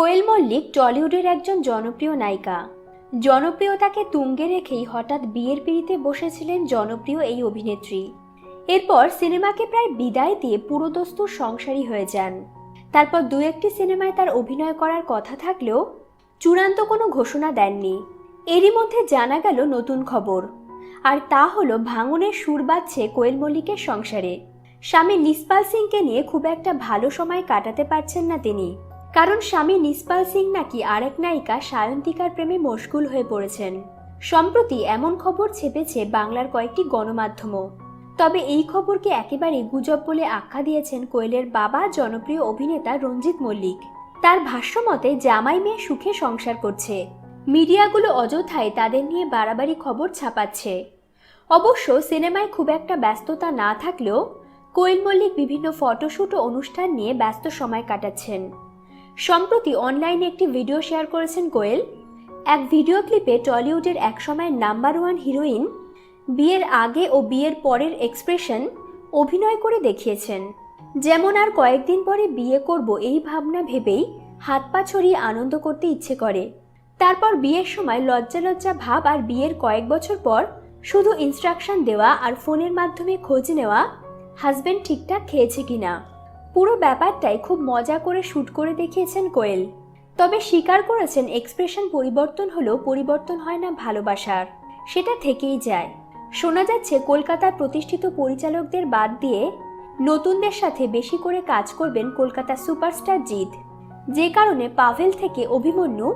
কোয়েল মল্লিক টলিউডের একজন জনপ্রিয় নায়িকা। জনপ্রিয়তাকে তুঙ্গে রেখেই হঠাৎ বিয়ের পিড়িতে বসেছিলেন জনপ্রিয় এই অভিনেত্রী। এরপর সিনেমাকে প্রায় বিদায় দিয়ে পুরোদস্তুর সংসারী হয়ে যান। তারপর দু একটি সিনেমায় তার অভিনয় করার কথা থাকলেও চূড়ান্ত কোনো ঘোষণা দেননি। এরই মধ্যে জানা গেল নতুন খবর। আর তা হলো ভাঙনের সুর বাজছে কোয়েল মল্লিকের সংসারে। স্বামী নিসপাল সিংকে নিয়ে খুব একটা ভালো সময় কাটাতে পারছেন না তিনি। কারণ স্বামী নিসপাল সিং নাকি আরেক নায়িকা সায়ন্তিকার প্রেমে মশগুল হয়ে পড়েছেন। সম্প্রতি এমন খবর ছেপেছে বাংলার কয়েকটি গণমাধ্যমও। তবে এই খবরকে একেবারে গুজব বলে আখ্যা দিয়েছেন কোয়েলের বাবা, জনপ্রিয় অভিনেতা রঞ্জিত মল্লিক। তার ভাষ্যমতে জামাই মেয়ে সুখে সংসার করছে। মিডিয়াগুলো অযথায় তাদের নিয়ে বাড়াবাড়ি খবর ছাপাচ্ছে। অবশ্য সিনেমায় খুব একটা ব্যস্ততা না থাকলেও কোয়েল মল্লিক বিভিন্ন ফটোশ্যুট ও অনুষ্ঠান নিয়ে ব্যস্ত সময় কাটাচ্ছেন। সম্প্রতি অনলাইনে একটি ভিডিও শেয়ার করেছেন কোয়েল। এক ভিডিও ক্লিপে টলিউডের একসময়ের নাম্বার ওয়ান হিরোইন, বিয়ের আগে ও বিয়ের পরের এক্সপ্রেশন অভিনয় করে দেখিয়েছেন। যেমন আর কয়েকদিন পরে বিয়ে করব এই ভাবনা ভেবেই হাত পা ছড়িয়ে আনন্দ করতে ইচ্ছে করে। তারপর বিয়ের সময় লজ্জা লজ্জা ভাব আর বিয়ের কয়েক বছর পর শুধু ইনস্ট্রাকশন দেওয়া আর ফোনের মাধ্যমে খোঁজ নেওয়া হাজবেন্ড ঠিকঠাক খেয়েছে কিনা। পুরো ব্যাপারটাই খুব মজা করে শ্যুট করে দেখিয়েছেন কোয়েল। তবে স্বীকার করেছেন এক্সপ্রেশন পরিবর্তন হলেও পরিবর্তন হয় না ভালোবাসার। সেটা থেকেই যায়। শোনা যাচ্ছে কলকাতার প্রতিষ্ঠিত পরিচালকদের বাদ দিয়ে নতুনদের সাথে বেশি করে কাজ করবেন কলকাতা সুপারস্টার জিৎ। যে কারণে পাভেল থেকে অভিমন্যু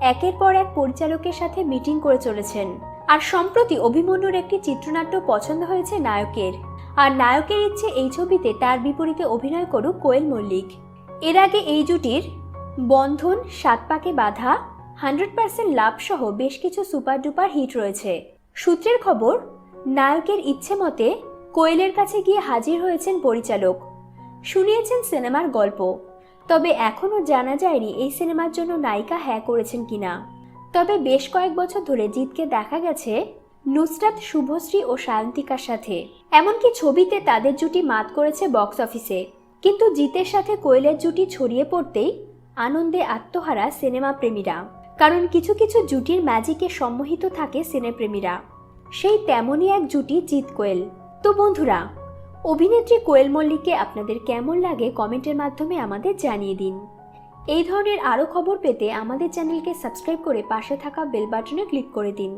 একের পর এক পরিচালকের সাথে মিটিং করে চলেছেন। আর সম্প্রতি অভিমন্যুর একটি চিত্রনাট্য পছন্দ হয়েছে নায়কের। আর নায়কের ইচ্ছে এই ছবিতে তার বিপরীতে অভিনয় করুক কোয়েল মল্লিক। এর আগে এই জুটির বন্ধন, সাত পাকে বাধা, হান্ড্রেড পার্সেন্ট লাভ সহ বেশ কিছু সুপার ডুপার হিট রয়েছে। সূত্রের খবর, নায়কের ইচ্ছে মতে কোয়েলের কাছে গিয়ে হাজির হয়েছেন পরিচালক। শুনিয়েছেন সিনেমার গল্প। তবে এখনও জানা যায়নি এই সিনেমার জন্য নায়িকা হ্যাঁ করেছেন কিনা। তবে বেশ কয়েক বছর ধরে জিতকে দেখা গেছে নুসরাত, শুভশ্রী ও সায়ন্তিকার সাথে। এমনকি ছবিতে তাদের জুটি মাত করেছে বক্স অফিসে। কিন্তু জিতের সাথে কোয়েলের জুটি ছড়িয়ে পড়তেই আনন্দে আত্মহারা সিনেমা প্রেমীরা। কারণ কিছু কিছু জুটির ম্যাজিকে সম্মোহিত থাকে সিনেপ্রেমীরা সেই তেমনই এক জুটি জিত কোয়েল। তো বন্ধুরা, অভিনেত্রী কোয়েল মল্লিককে আপনাদের কেমন লাগে কমেন্টের মাধ্যমে আমাদের জানিয়ে দিন। এই ধরনের আরও খবর পেতে আমাদের চ্যানেলকে সাবস্ক্রাইব করে পাশে থাকা বেল বাটনে ক্লিক করে দিন।